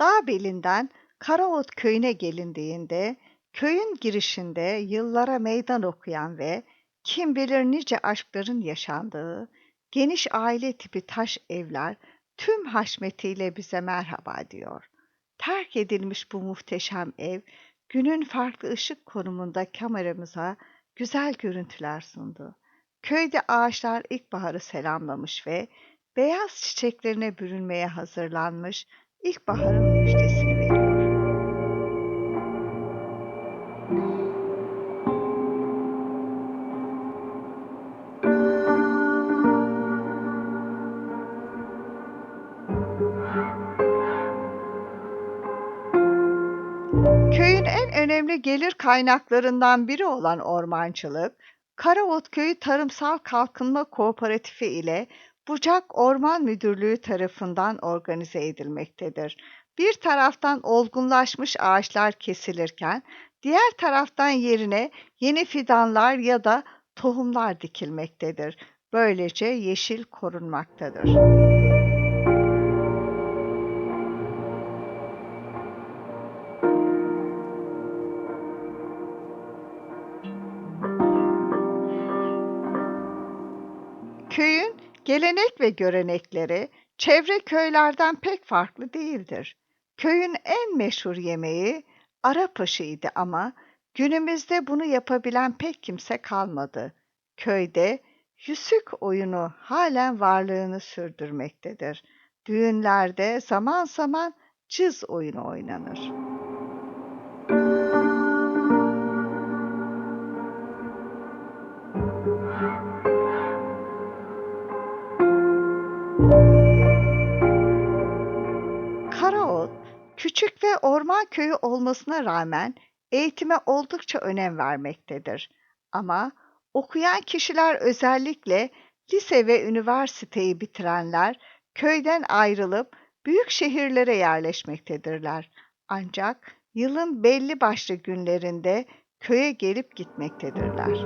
Dağ belinden Karaot köyüne gelindiğinde, köyün girişinde yıllara meydan okuyan ve kim bilir nice aşkların yaşandığı geniş aile tipi taş evler tüm haşmetiyle bize merhaba diyor. Terk edilmiş bu muhteşem ev, günün farklı ışık konumunda kameramıza güzel görüntüler sundu. Köyde ağaçlar ilkbaharı selamlamış ve beyaz çiçeklerine bürünmeye hazırlanmış ilkbaharın müjdesini veriyor. Köyün en önemli gelir kaynaklarından biri olan ormancılık, Karaot Köyü Tarımsal Kalkınma Kooperatifi ile Bucak Orman Müdürlüğü tarafından organize edilmektedir. Bir taraftan olgunlaşmış ağaçlar kesilirken, diğer taraftan yerine yeni fidanlar ya da tohumlar dikilmektedir. Böylece yeşil korunmaktadır. Köyün gelenek ve görenekleri çevre köylerden pek farklı değildir. Köyün en meşhur yemeği Arap aşıydı ama günümüzde bunu yapabilen pek kimse kalmadı. Köyde yüsük oyunu halen varlığını sürdürmektedir. Düğünlerde zaman zaman cız oyunu oynanır. Orman köyü olmasına rağmen eğitime oldukça önem vermektedir. Ama okuyan kişiler özellikle lise ve üniversiteyi bitirenler köyden ayrılıp büyük şehirlere yerleşmektedirler. Ancak yılın belli başlı günlerinde köye gelip gitmektedirler.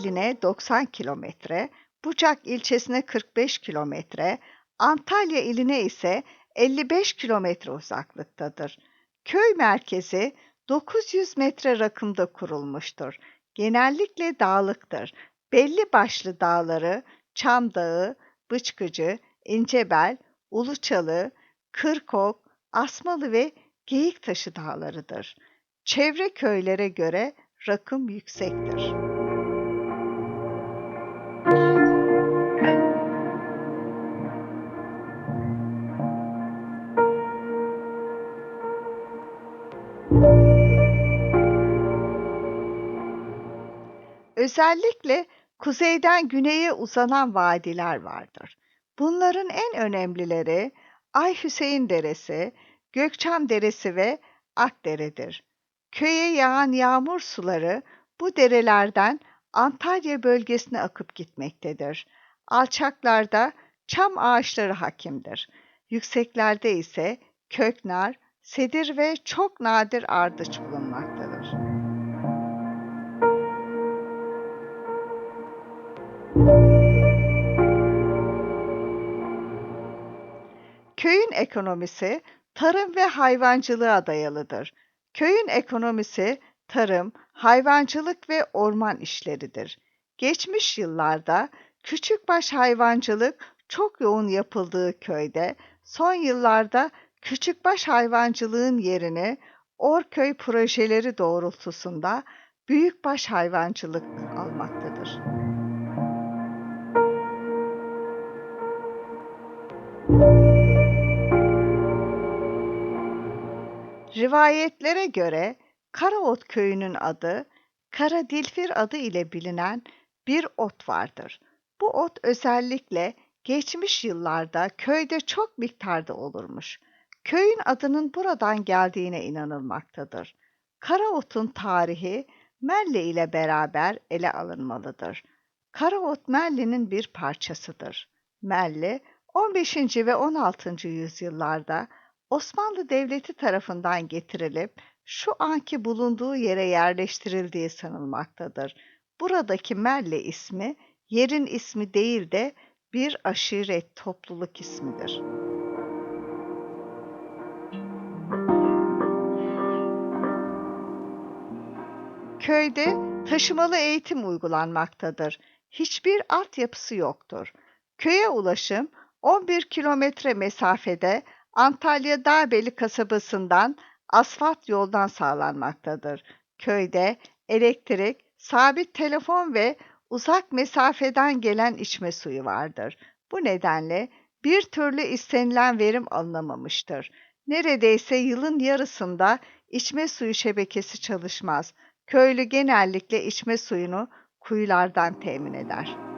İline 90 kilometre, Bucak ilçesine 45 kilometre, Antalya iline ise 55 kilometre uzaklıktadır. Köy merkezi 900 metre rakımda kurulmuştur. Genellikle dağlıktır. Belli başlı dağları Çam Dağı, Bıçkıcı, İncebel, Uluçalı, Kırkok, Asmalı ve Geyiktaşı dağlarıdır. Çevre köylere göre rakım yüksektir. Özellikle kuzeyden güneye uzanan vadiler vardır. Bunların en önemlileri Ayhüseyin Deresi, Gökçam Deresi ve Akdere'dir. Köye yağan yağmur suları bu derelerden Antalya bölgesine akıp gitmektedir. Alçaklarda çam ağaçları hakimdir. Yükseklerde ise köknar, sedir ve çok nadir ardıç bulunmaktadır. Köyün ekonomisi tarım ve hayvancılığa dayalıdır. Köyün ekonomisi tarım, hayvancılık ve orman işleridir. Geçmiş yıllarda küçükbaş hayvancılık çok yoğun yapıldığı köyde son yıllarda küçükbaş hayvancılığın yerini Orköy projeleri doğrultusunda büyükbaş hayvancılık almaktadır. Rivayetlere göre Karaot köyünün adı Kara Dilfir adı ile bilinen bir ot vardır. Bu ot özellikle geçmiş yıllarda köyde çok miktarda olurmuş. Köyün adının buradan geldiğine inanılmaktadır. Karaot'un tarihi Melle ile beraber ele alınmalıdır. Karaot Melle'nin bir parçasıdır. Melle 15. ve 16. yüzyıllarda Osmanlı Devleti tarafından getirilip şu anki bulunduğu yere yerleştirildiği sanılmaktadır. Buradaki Melle ismi yerin ismi değil de bir aşiret topluluk ismidir. Köyde taşımalı eğitim uygulanmaktadır. Hiçbir altyapısı yoktur. Köye ulaşım 11 kilometre mesafede Antalya Dağbeli kasabasından asfalt yoldan sağlanmaktadır. Köyde elektrik, sabit telefon ve uzak mesafeden gelen içme suyu vardır. Bu nedenle bir türlü istenilen verim alınamamıştır. Neredeyse yılın yarısında içme suyu şebekesi çalışmaz. Köylü genellikle içme suyunu kuyulardan temin eder.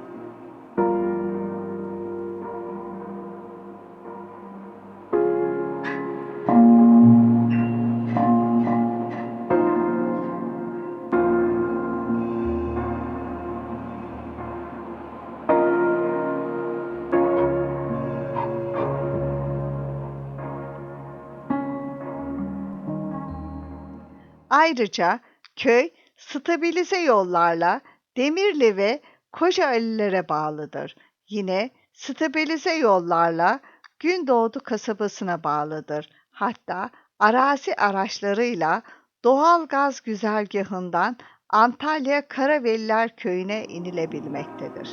Ayrıca köy stabilize yollarla Demirli ve Kocaeli'lere bağlıdır. Yine stabilize yollarla Gündoğdu kasabasına bağlıdır. Hatta arazi araçlarıyla doğal gaz güzergahından Antalya Karaveliler köyüne inilebilmektedir.